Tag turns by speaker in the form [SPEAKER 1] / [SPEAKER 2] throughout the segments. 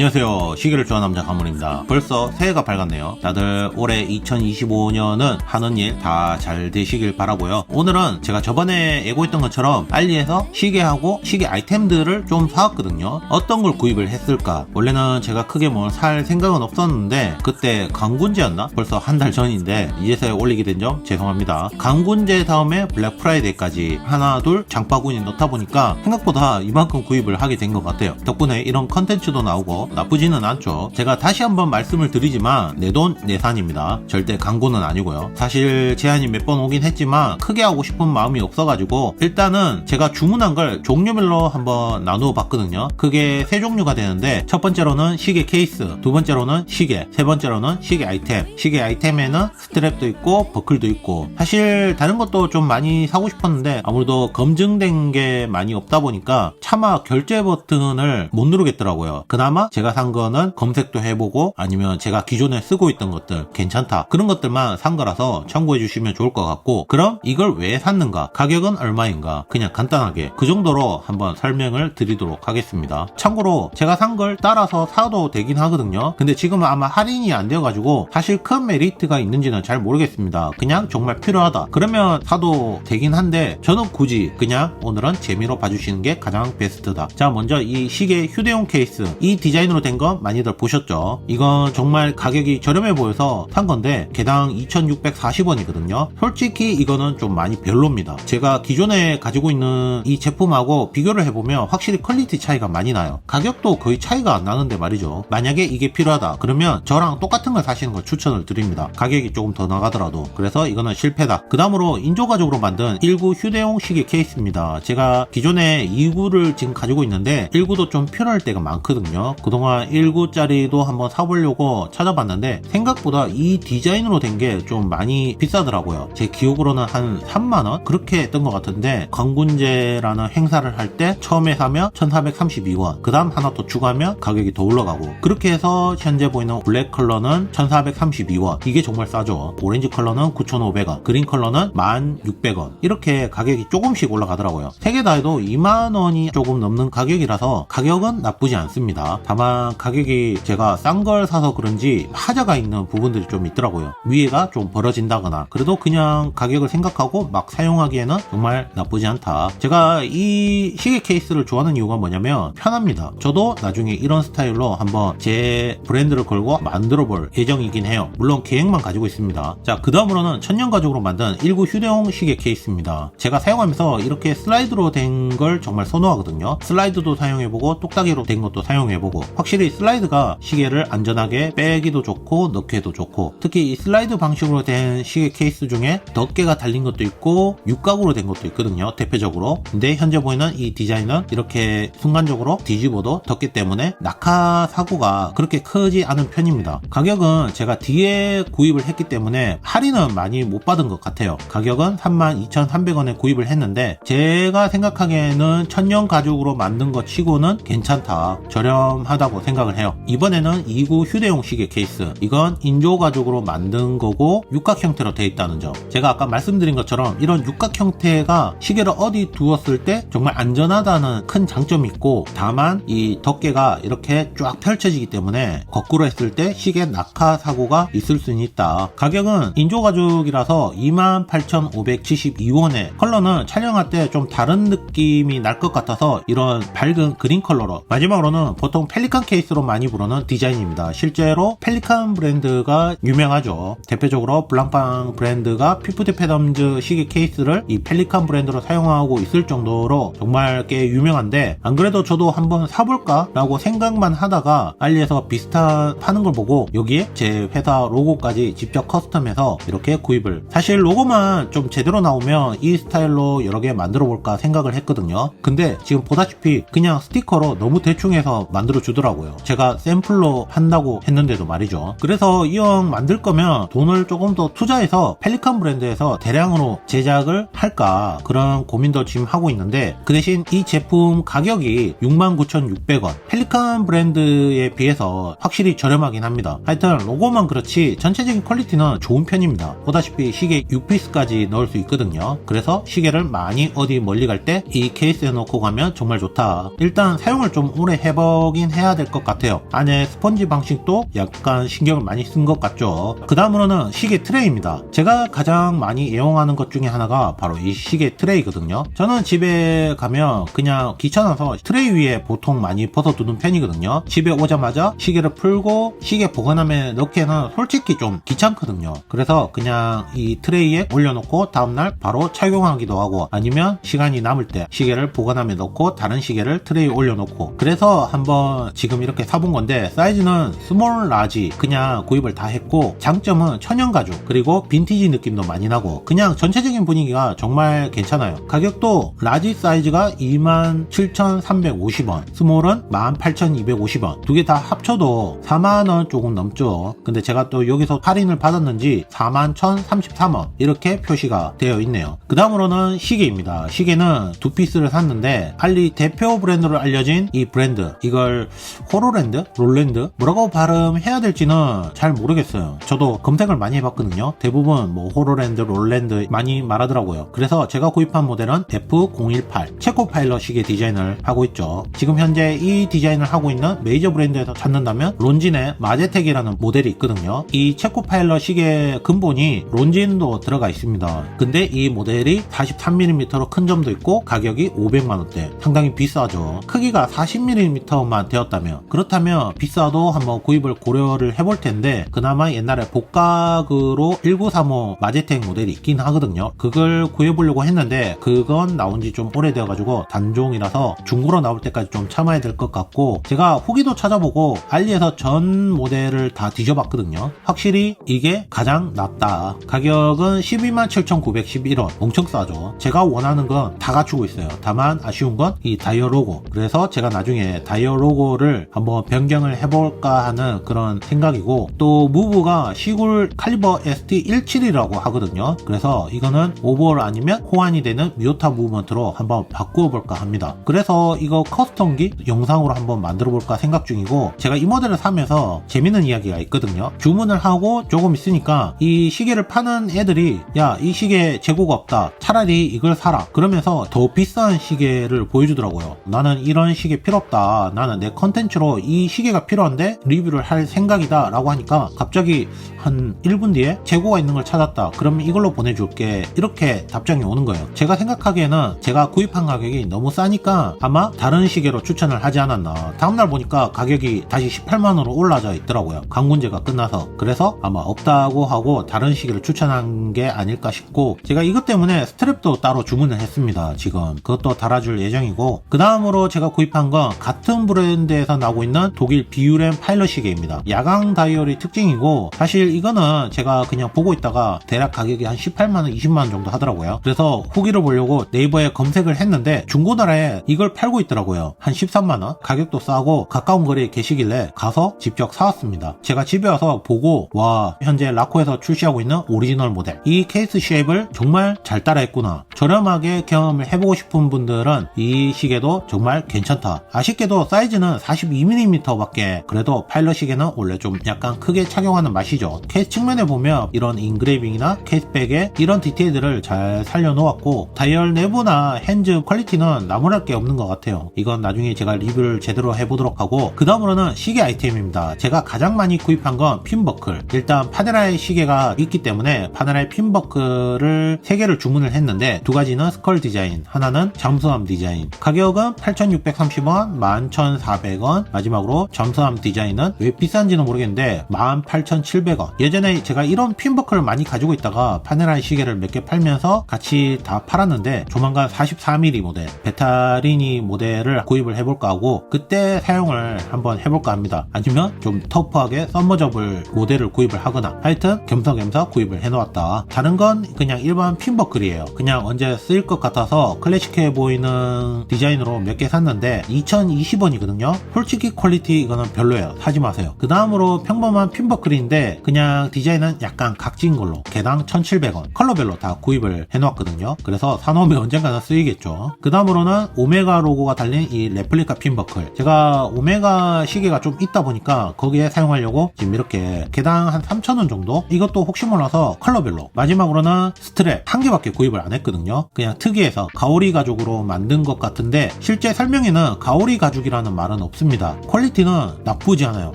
[SPEAKER 1] 안녕하세요. 시계를 좋아하는 남자 가문입니다. 벌써 새해가 밝았네요. 다들 올해 2025년은 하는 일 다 잘 되시길 바라고요. 오늘은 제가 저번에 예고했던 것처럼 알리에서 시계하고 시계 아이템들을 좀 사왔거든요. 어떤 걸 구입을 했을까? 원래는 제가 크게 뭘 살 생각은 없었는데 그때 강군제였나? 벌써 한 달 전인데 이제서야 올리게 된 점 죄송합니다. 강군제 다음에 블랙 프라이데이까지 하나 둘 장바구니 넣다 보니까 생각보다 이만큼 구입을 하게 된 것 같아요. 덕분에 이런 컨텐츠도 나오고 나쁘지는 않죠. 제가 다시 한번 말씀을 드리지만 내 돈 내산입니다. 절대 광고는 아니고요. 사실 제한이 몇 번 오긴 했지만 크게 하고 싶은 마음이 없어가지고 일단은 제가 주문한 걸 종류별로 한번 나누어 봤거든요. 그게 세 종류가 되는데 첫 번째로는 시계 케이스, 두 번째로는 시계, 세 번째로는 시계 아이템. 시계 아이템에는 스트랩도 있고 버클도 있고 사실 다른 것도 좀 많이 사고 싶었는데 아무래도 검증된 게 많이 없다 보니까 차마 결제 버튼을 못 누르겠더라고요. 그나마 제가 산 거는 검색도 해보고 아니면 제가 기존에 쓰고 있던 것들 괜찮다 그런 것들만 산 거라서 참고해 주시면 좋을 것 같고 그럼 이걸 왜 샀는가 가격은 얼마인가 그냥 간단하게 그 정도로 한번 설명을 드리도록 하겠습니다. 참고로 제가 산 걸 따라서 사도 되긴 하거든요. 근데 지금은 아마 할인이 안 되어가지고 사실 큰 메리트가 있는지는 잘 모르겠습니다. 그냥 정말 필요하다. 그러면 사도 되긴 한데 저는 굳이 그냥 오늘은 재미로 봐주시는 게 가장 베스트다. 자 먼저 이 시계 휴대용 케이스 이 디자인 으로 된거 많이들 보셨죠? 이건 정말 가격이 저렴해 보여서 산 건데 개당 2,640원이거든요. 솔직히 이거는 좀 많이 별로입니다. 제가 기존에 가지고 있는 이 제품하고 비교를 해보면 확실히 퀄리티 차이가 많이 나요. 가격도 거의 차이가 안 나는데 말이죠. 만약에 이게 필요하다 그러면 저랑 똑같은 걸 사시는 걸 추천을 드립니다. 가격이 조금 더 나가더라도 그래서 이거는 실패다. 그 다음으로 인조가죽으로 만든 19 휴대용 시계 케이스입니다. 제가 기존에 2구를 지금 가지고 있는데 19도 좀 필요할 때가 많거든요. 그동안 19짜리도 한번 사보려고 찾아봤는데 생각보다 이 디자인으로 된 게 좀 많이 비싸더라고요. 제 기억으로는 한 3만원? 그렇게 했던 것 같은데 광군제라는 행사를 할 때 처음에 사면 1432원 그 다음 하나 더 추가하면 가격이 더 올라가고 그렇게 해서 현재 보이는 블랙 컬러는 1432원 이게 정말 싸죠. 오렌지 컬러는 9,500원 그린 컬러는 1,600원 이렇게 가격이 조금씩 올라가더라고요. 세 개 다 해도 2만원이 조금 넘는 가격이라서 가격은 나쁘지 않습니다. 다만 가격이 제가 싼 걸 사서 그런지 하자가 있는 부분들이 좀 있더라고요. 위에가 좀 벌어진다거나 그래도 그냥 가격을 생각하고 막 사용하기에는 정말 나쁘지 않다. 제가 이 시계 케이스를 좋아하는 이유가 뭐냐면 편합니다. 저도 나중에 이런 스타일로 한번 제 브랜드를 걸고 만들어 볼 예정이긴 해요. 물론 계획만 가지고 있습니다. 자, 그 다음으로는 천년 가죽으로 만든 19 휴대용 시계 케이스입니다. 제가 사용하면서 이렇게 슬라이드로 된 걸 정말 선호하거든요. 슬라이드도 사용해보고 똑딱이로 된 것도 사용해보고 확실히 슬라이드가 시계를 안전하게 빼기도 좋고 넣기에도 좋고 특히 이 슬라이드 방식으로 된 시계 케이스 중에 덮개가 달린 것도 있고 육각으로 된 것도 있거든요. 대표적으로. 근데 현재 보이는 이 디자인은 이렇게 순간적으로 뒤집어도 덮개 때문에 낙하 사고가 그렇게 크지 않은 편입니다. 가격은 제가 뒤에 구입을 했기 때문에 할인은 많이 못 받은 것 같아요. 가격은 32,300원에 구입을 했는데 제가 생각하기에는 천연 가죽으로 만든 것 치고는 괜찮다. 저렴하다 고 생각을 해요. 이번에는 2구 휴대용 시계 케이스. 이건 인조 가죽으로 만든 거고 육각 형태로 되어 있다는 점. 제가 아까 말씀드린 것처럼 이런 육각 형태가 시계를 어디 두었을 때 정말 안전하다는 큰 장점이 있고 다만 이 덮개가 이렇게 쫙 펼쳐지기 때문에 거꾸로 했을 때 시계 낙하 사고가 있을 수는 있다. 가격은 인조 가죽이라서 28,572원에 컬러는 촬영할 때 좀 다른 느낌이 날 것 같아서 이런 밝은 그린 컬러로 마지막으로는 보통 펠리 칸 케이스로 많이 부르는 디자인입니다. 실제로 펠리칸 브랜드가 유명하죠. 대표적으로 블랑팡 브랜드가 피프티 패덤즈 시계 케이스를 이 펠리칸 브랜드로 사용하고 있을 정도로 정말 꽤 유명한데 안 그래도 저도 한번 사볼까 라고 생각만 하다가 알리에서 비슷한 파는 걸 보고 여기에 제 회사 로고까지 직접 커스텀해서 이렇게 구입을 사실 로고만 좀 제대로 나오면 이 스타일로 여러 개 만들어 볼까 생각을 했거든요 근데 지금 보다시피 그냥 스티커로 너무 대충 해서 만들어 주더라고요 제가 샘플로 한다고 했는데도 말이죠. 그래서 이 형 만들 거면 돈을 조금 더 투자해서 펠리칸 브랜드에서 대량으로 제작을 할까 그런 고민도 지금 하고 있는데 그 대신 이 제품 가격이 69,600원. 펠리칸 브랜드에 비해서 확실히 저렴하긴 합니다. 하여튼 로고만 그렇지 전체적인 퀄리티는 좋은 편입니다. 보다시피 시계 6피스까지 넣을 수 있거든요. 그래서 시계를 많이 어디 멀리 갈 때 이 케이스에 넣고 가면 정말 좋다. 일단 사용을 좀 오래 해보긴 해야 해야 될 것 같아요. 안에 스펀지 방식도 약간 신경을 많이 쓴 것 같죠. 그 다음으로는 시계 트레이입니다. 제가 가장 많이 애용하는 것 중에 하나가 바로 이 시계 트레이거든요. 저는 집에 가면 그냥 귀찮아서 트레이 위에 보통 많이 벗어두는 편이거든요. 집에 오자마자 시계를 풀고 시계 보관함에 넣기에는 솔직히 좀 귀찮거든요. 그래서 그냥 이 트레이에 올려놓고 다음날 바로 착용하기도 하고 아니면 시간이 남을 때 시계를 보관함에 넣고 다른 시계를 트레이에 올려놓고 그래서 한번 지금 이렇게 사본 건데 사이즈는 스몰 라지 그냥 구입을 다 했고 장점은 천연 가죽 그리고 빈티지 느낌도 많이 나고 그냥 전체적인 분위기가 정말 괜찮아요. 가격도 라지 사이즈가 27,350원 스몰은 18,250원. 두 개 다 합쳐도 4만원 조금 넘죠. 근데 제가 또 여기서 할인을 받았는지 41,033원 이렇게 표시가 되어 있네요. 그 다음으로는 시계입니다. 시계는 두 피스를 샀는데 알리 대표 브랜드로 알려진 이 브랜드. 이걸 호로랜드? 롤랜드? 뭐라고 발음해야 될지는 잘 모르겠어요. 저도 검색을 많이 해봤거든요. 대부분 뭐 호로랜드, 롤랜드 많이 말하더라고요. 그래서 제가 구입한 모델은 F018 체코 파일럿 시계 디자인을 하고 있죠. 지금 현재 이 디자인을 하고 있는 메이저 브랜드에서 찾는다면 론진의 마제텍이라는 모델이 있거든요. 이 체코 파일럿 시계 근본이 론진도 들어가 있습니다. 근데 이 모델이 43mm로 큰 점도 있고 가격이 500만원대. 상당히 비싸죠. 크기가 40mm만 되었다 면 그렇다면 비싸도 한번 구입을 고려를 해볼 텐데 그나마 옛날에 복각으로 1935 마제텍 모델이 있긴 하거든요. 그걸 구해보려고 했는데 그건 나온 지 좀 오래되어 가지고 단종이라서 중고로 나올 때까지 좀 참아야 될 것 같고 제가 후기도 찾아보고 알리에서 전 모델을 다 뒤져봤거든요. 확실히 이게 가장 낫다. 가격은 127,911원. 엄청 싸죠. 제가 원하는 건 다 갖추고 있어요. 다만 아쉬운 건 이 다이어 로고. 그래서 제가 나중에 다이어 로고를 한번 변경을 해볼까 하는 그런 생각이고 또 무브가 시골 칼리버 ST17이라고 하거든요. 그래서 이거는 오버올 아니면 호환이 되는 미오타 무브먼트로 한번 바꾸어 볼까 합니다. 그래서 이거 커스텀기 영상으로 한번 만들어 볼까 생각 중이고 제가 이 모델을 사면서 재밌는 이야기가 있거든요. 주문을 하고 조금 있으니까 이 시계를 파는 애들이 야 이 시계 재고가 없다. 차라리 이걸 사라. 그러면서 더 비싼 시계를 보여주더라고요. 나는 이런 시계 필요 없다. 나는 내 컨 텐츠로 이 시계가 필요한데 리뷰를 할 생각이다 라고 하니까 갑자기 한 1분 뒤에 재고가 있는 걸 찾았다. 그러면 이걸로 보내줄게. 이렇게 답장이 오는 거예요. 제가 생각하기에는 제가 구입한 가격이 너무 싸니까 아마 다른 시계로 추천을 하지 않았나. 다음날 보니까 가격이 다시 18만원으로 올라져 있더라고요. 광군제가 끝나서. 그래서 아마 없다고 하고 다른 시계를 추천한 게 아닐까 싶고 제가 이것 때문에 스트랩도 따로 주문을 했습니다 지금. 그것도 달아줄 예정이고. 그 다음으로 제가 구입한 건 같은 브랜드 에서 나오고 있는 독일 비유렌 파일럿 시계입니다. 야광 다이얼이 특징이고 사실 이거는 제가 그냥 보고 있다가 대략 가격이 한 18만원 20만원 정도 하더라고요. 그래서 후기를 보려고 네이버에 검색을 했는데 중고나라에 이걸 팔고 있더라고요. 한 13만원? 가격도 싸고 가까운 거리에 계시길래 가서 직접 사왔습니다. 제가 집에 와서 보고 와 현재 라코에서 출시하고 있는 오리지널 모델. 이 케이스 쉐입을 정말 잘 따라했구나 저렴하게 경험을 해보고 싶은 분들은 이 시계도 정말 괜찮다. 아쉽게도 사이즈는 42mm 밖에 그래도 파일럿 시계는 원래 좀 약간 크게 착용하는 맛이죠. 케이스 측면에 보면 이런 인그레이빙이나 케이스백에 이런 디테일들을 잘 살려놓았고 다이얼 내부나 핸즈 퀄리티는 나무랄 게 없는 것 같아요. 이건 나중에 제가 리뷰를 제대로 해보도록 하고 그 다음으로는 시계 아이템입니다. 제가 가장 많이 구입한 건 핀버클. 일단 파네라의 시계가 있기 때문에 파네라의 핀버클을 3개를 주문을 했는데 두 가지는 스컬 디자인 하나는 잠수함 디자인. 가격은 8,630원 11,400원. 마지막으로 잠수함 디자인은 왜 비싼지는 모르겠는데 18,700원. 예전에 제가 이런 핀버클을 많이 가지고 있다가 파네라의 시계를 몇 개 팔면서 같이 다 팔았는데 조만간 44mm 모델 베타리니 모델을 구입을 해볼까 하고 그때 사용을 한번 해볼까 합니다. 아니면 좀 터프하게 썸머접을 모델을 구입을 하거나 하여튼 겸사겸사 구입을 해놓았다. 다른 건 그냥 일반 핀버클이에요. 그냥 언제 쓰일 것 같아서 클래식해 보이는 디자인으로 몇 개 샀는데 2020원이거든요. 솔직히 퀄리티 이거는 별로예요. 사지 마세요. 그 다음으로 평범한 핀버클인데 그냥 디자인은 약간 각진 걸로 개당 1700원 컬러별로 다 구입을 해놓았거든요. 그래서 사놓으면 언젠가는 쓰이겠죠. 그 다음으로는 오메가 로고가 달린 이 레플리카 핀버클. 제가 오메가 시계가 좀 있다 보니까 거기에 사용하려고 지금 이렇게 개당 한 3,000원 정도? 이것도 혹시 몰라서 컬러별로. 마지막으로는 스트랩 한 개밖에 구입을 안 했거든요 그냥 특이해서 가오리 가죽으로 만든 것 같은데 실제 설명에는 가오리 가죽이라는 말은 없어요 좋습니다. 퀄리티는 나쁘지 않아요.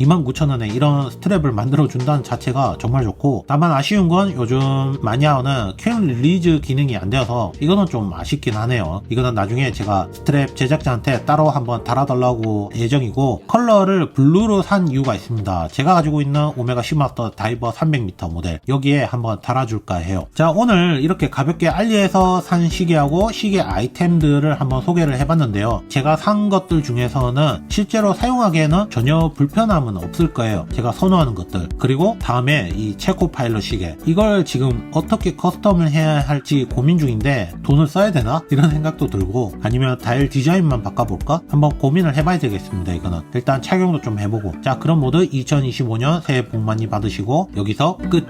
[SPEAKER 1] 29,000원에 이런 스트랩을 만들어준다는 자체가 정말 좋고 다만 아쉬운 건 요즘 마니아어는 큐 릴리즈 기능이 안 되어서 이거는 좀 아쉽긴 하네요. 이거는 나중에 제가 스트랩 제작자한테 따로 한번 달아달라고 예정이고 컬러를 블루로 산 이유가 있습니다. 제가 가지고 있는 오메가 시마스터 다이버 300m 모델 여기에 한번 달아줄까 해요. 자 오늘 이렇게 가볍게 알리에 서 산 시계하고 시계 아이템들을 한번 소개를 해봤는데요. 제가 산 것들 중에서는 실제로 사용하기에는 전혀 불편함은 없을 거예요. 제가 선호하는 것들 그리고 다음에 이 체코 파일럿 시계 이걸 지금 어떻게 커스텀을 해야 할지 고민 중인데 돈을 써야 되나 이런 생각도 들고 아니면 다일 디자인만 바꿔볼까 한번 고민을 해봐야 되겠습니다. 이거는 일단 착용도 좀 해보고 자 그럼 모두 2025년 새해 복 많이 받으시고 여기서 끝.